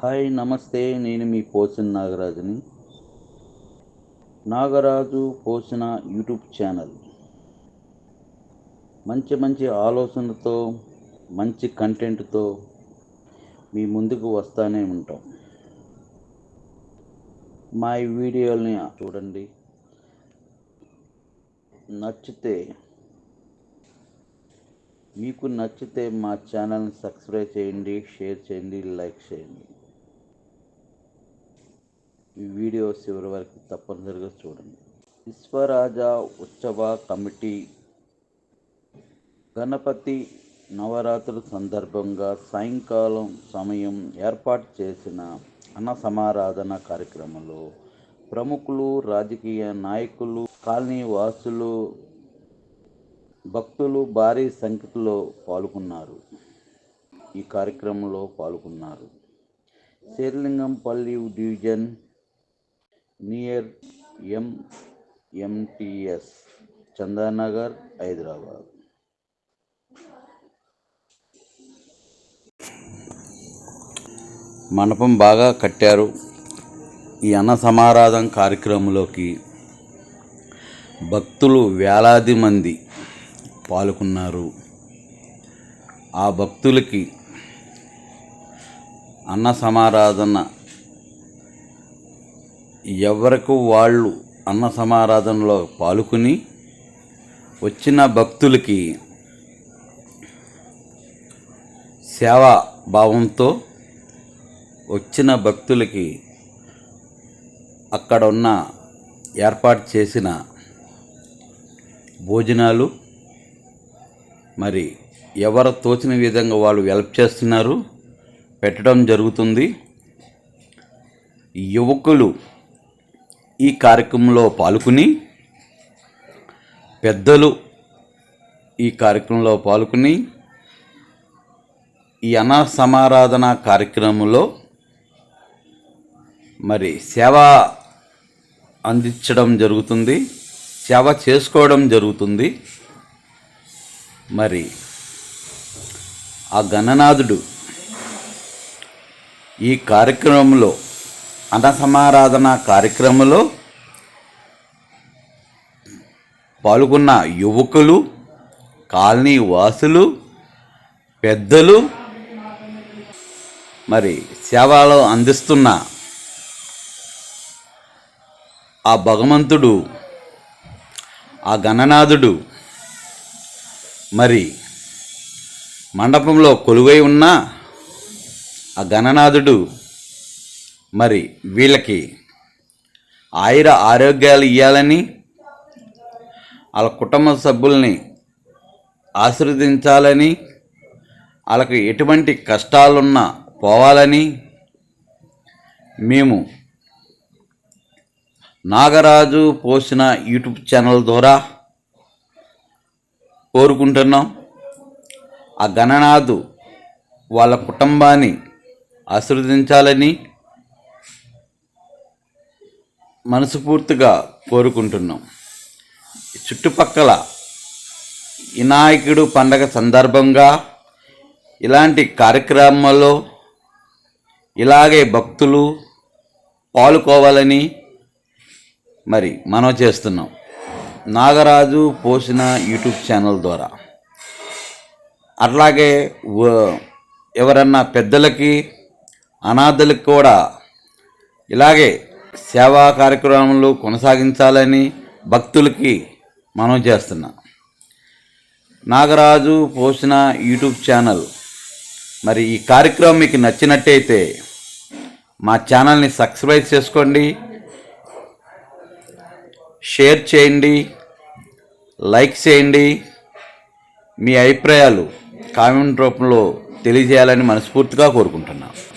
Hi నమస్తే నేను మీ పోసిన నాగరాజుని. నాగరాజు పోసిన యూట్యూబ్ ఛానల్. మంచి మంచి ఆలోచనతో మంచి కంటెంట్తో మీ ముందుకు వస్తూనే ఉంటాం. మా ఈ వీడియోల్ని చూడండి. నచ్చితే మీకు నచ్చితే మా ఛానల్ని సబ్స్క్రైబ్ చేయండి షేర్ చేయండి లైక్ చేయండి. ఈ వీడియో చివరి వరకు తప్పనిసరిగా చూడండి. విశ్వరాజ ఉత్సవ కమిటీ గణపతి నవరాత్రుల సందర్భంగా సాయంకాలం సమయం ఏర్పాటు చేసిన అన్న సమారాధన కార్యక్రమంలో ప్రముఖులు రాజకీయ నాయకులు కాలనీ వాసులు భక్తులు భారీ సంఖ్యలో పాల్గొన్నారు. ఈ కార్యక్రమంలో పాల్గొన్నారు. Serilingampally division near M MTS Chandanagar Hyderabad. మండపం బాగా కట్టారు. ఈ అన్న సమారాధం కార్యక్రమంలోకి భక్తులు వేలాది మంది పాల్గొన్నారు. ఆ భక్తులకి అన్న సమారాధన ఎవరికి వాళ్ళు అన్న సమారాధనలో పాల్గొని వచ్చిన భక్తులకి సేవా భావంతో వచ్చిన భక్తులకి అక్కడ ఉన్న ఏర్పాటు చేసిన భోజనాలు మరి ఎవరు తోచిన విధంగా వాళ్ళు హెల్ప్ చేస్తున్నారు పెట్టడం జరుగుతుంది. యువకులు ఈ కార్యక్రమంలో పాల్గొని పెద్దలు ఈ కార్యక్రమంలో పాల్గొని ఈ అనాసమారాధన కార్యక్రమంలో మరి సేవ అందించడం జరుగుతుంది సేవ చేసుకోవడం జరుగుతుంది. మరి ఆ గణనాథుడు ఈ కార్యక్రమంలో అనసమారాధన కార్యక్రమంలో పాల్గొన్న యువకులు కాలనీ వాసులు పెద్దలు మరి సేవలు అందిస్తున్న ఆ భగవంతుడు ఆ గణనాథుడు మరి మండపంలో కొలువై ఉన్న ఆ గణనాథుడు మరి వీళ్ళకి ఆయుర ఆరోగ్యాలు ఇవ్వాలని వాళ్ళ కుటుంబ సభ్యుల్ని ఆశీర్వదించాలని వాళ్ళకి ఎటువంటి కష్టాలున్నా పోవాలని మేము నాగరాజు పోసిన యూట్యూబ్ ఛానల్ ద్వారా కోరుకుంటున్నాం. ఆ గణనాథు వాళ్ళ కుటుంబాన్ని ఆశీర్వదించాలని మనస్ఫూర్తిగా కోరుకుంటున్నాం. చుట్టుపక్కల వినాయకుడు పండగ సందర్భంగా ఇలాంటి కార్యక్రమాల్లో ఇలాగే భక్తులు పాలుకోవాలని మరి మనం చేస్తున్నాం. నాగరాజు పోసిన యూట్యూబ్ ఛానల్ ద్వారా. అట్లాగే ఎవరన్నా పెద్దలకి అనాథలకు కూడా ఇలాగే సేవా కార్యక్రమాలు కొనసాగించాలని భక్తులకి మనం చేస్తున్నా. నాగరాజు పోసిన యూట్యూబ్ ఛానల్ మరి ఈ కార్యక్రమం మీకు నచ్చినట్టయితే మా ఛానల్ని సబ్స్క్రైబ్ చేసుకోండి షేర్ చేయండి లైక్ చేయండి. మీ అభిప్రాయాలు కామెంట్ రూపంలో తెలియజేయాలని మనస్ఫూర్తిగా కోరుకుంటున్నాను